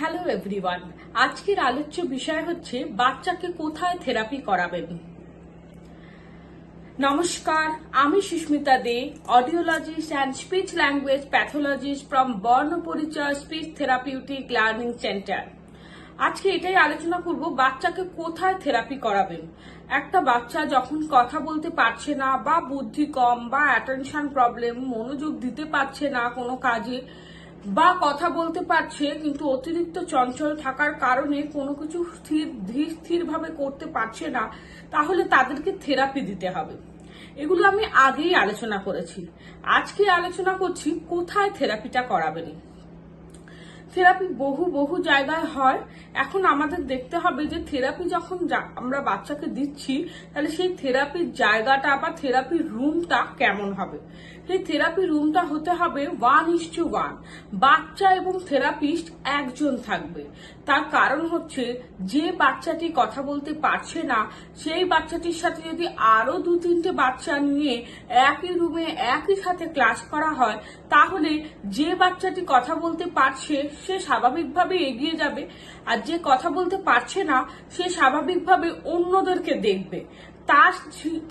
Hello everyone আজকের আলোচ্য বিষয় হচ্ছে বাচ্চাকে কোথায় থেরাপি করাবেন? নমস্কার, আমি Susmita De audiologist and speech language pathologist from Barna Parichay speech therapeutic learning centre আজকে এটাই আলোচনা করব বাচ্চাকে কোথায় থেরাপি করাবেন? একটা বাচ্চা যখন কথা বলতে পারছে না বা বুদ্ধি কম বা অ্যাটেনশন প্রবলেম মনোযোগ দিতে পারছে না কোনো কাজে বা কথা বলতে পারছে, কিন্তু অতিরিক্ত চঞ্চল থাকার কারণে কোনো কিছু স্থির ধীর স্থির ভাবে করতে পারছে না, তাহলে তাদেরকে থেরাপি দিতে হবে। এগুলো আমি আগেই আলোচনা করেছি। আজকে আলোচনা করছি কোথায় থেরাপিটা করাবেন থেরাপি বহু বহু জায়গায় হয়। এখন আমাদের দেখতে হবে যে থেরাপি যখন আমরা বাচ্চাকে দিচ্ছি, তাহলে সেই থেরাপির জায়গাটা বা থেরাপির রুমটা কেমন হবে? সেই থেরাপি রুমটা হতে হবে ওয়ান ইস টু ওয়ান বাচ্চা এবং থেরাপিস্ট একজন থাকবে। তার কারণ হচ্ছে, যে বাচ্চাটি কথা বলতে পারছে না, সেই বাচ্চাটির সাথে যদি আরও দু তিনটে বাচ্চা নিয়ে একই রুমে একই সাথে ক্লাস করা হয়, তাহলে যে বাচ্চাটি কথা বলতে পারছে, সে স্বাভাবিকভাবে এগিয়ে যাবে। আর যে কথা বলতে পারছে না, সে স্বাভাবিকভাবে অন্যদেরকে দেখবে। তার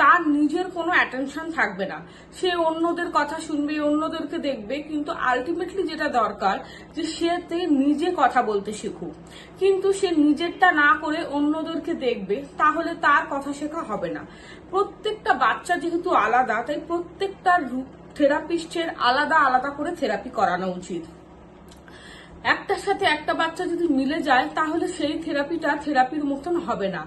তার নিজের কোনো অ্যাটেনশন থাকবে না। সে অন্যদের কথা শুনবে, অন্যদেরকে দেখবে, কিন্তু আলটিমেটলি যেটা দরকার যে সে নিজে কথা বলতে শিখুক। কিন্তু সে নিজেরটা না করে অন্যদেরকে দেখবে, তাহলে তার কথা শেখা হবে না। প্রত্যেকটা বাচ্চা যেহেতু আলাদা, তাই প্রত্যেকটা থেরাপিস্টের আলাদা আলাদা করে থেরাপি করানো উচিত। একটার সাথে একটা বাচ্চা যদি মিলে যায়, তাহলে সেই থেরাপিটা থেরাপির মতন হবে না।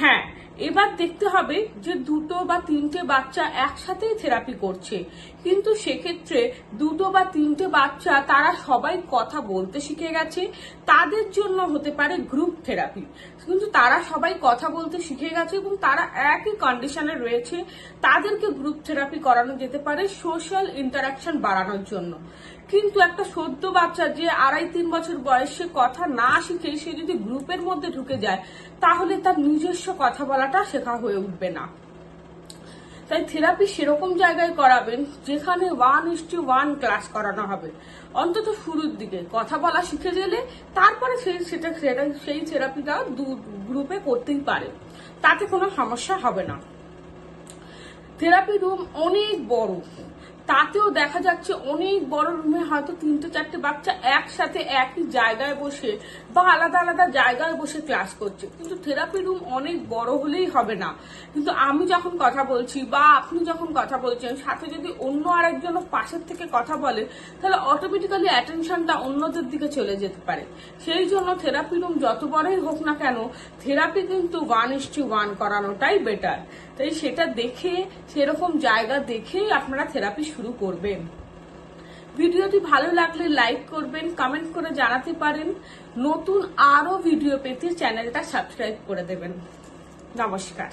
হ্যাঁ এবার দেখতে হবে যে দুটো বা তিনটে বাচ্চা একসাথেই থেরাপি করছে। কিন্তু সেক্ষেত্রে দুটো বা তিনটে বাচ্চা তারা সবাই কথা বলতে শিখে গেছে। তাদের জন্য হতে পারে গ্রুপ থেরাপি কিন্তু তারা সবাই কথা বলতে শিখে গেছে এবং তারা একই কন্ডিশনে রয়েছে। তাদেরকে গ্রুপ থেরাপি করানো যেতে পারে সোশ্যাল ইন্টারাকশন বাড়ানোর জন্য। কিন্তু একটা সদ্য বাচ্চা যে আড়াই তিন বছর বয়সে কথা না শিখে সে যদি গ্রুপের মধ্যে ঢুকে যায়, তাহলে তার নিজস্ব কথা বলাটা শেখা হয়ে উঠবে না। তাই থেরাপি সেরকম জায়গায় করাবেন যেখানে one is to one class করানো হবে। অন্তত শুরুর দিকে কথা বলা শিখে গেলে তারপরে সেই সেটা সেই থেরাপিটা দু গ্রুপে করতেই পারে। তাতে কোনো সমস্যা হবে না। থেরাপি রুম অনেক বড়। তাতেও দেখা যাচ্ছে অনেক বড় রুমে হয়তো তিনটে চারটে বাচ্চা একসাথে একই জায়গায় বসে বা আলাদা আলাদা জায়গায় বসে ক্লাস করছে। কিন্তু থেরাপি রুম অনেক বড় হলেই হবে না। কিন্তু আমি যখন কথা বলছি বা আপনি যখন কথা বলছেন, সাথে যদি অন্য আরেকজন পাশের থেকে কথা বলে, তাহলে অটোমেটিক্যালি অ্যাটেনশনটা অন্যদের দিকে চলে যেতে পারে। সেই জন্য থেরাপি রুম যত বড়ই হোক না কেন, থেরাপি কিন্তু ওয়ান ইস টু ওয়ান করানোটাই বেটার তাই সেটা দেখে, সেরকম জায়গা দেখেই আপনারা থেরাপি শুরু করবেন। ভিডিওটি ভালো লাগলে লাইক করবেন কমেন্ট করে জানাতে পারেন। নতুন আরও ভিডিও পেতে চ্যানেলটা সাবস্ক্রাইব করে দেবেন। নমস্কার।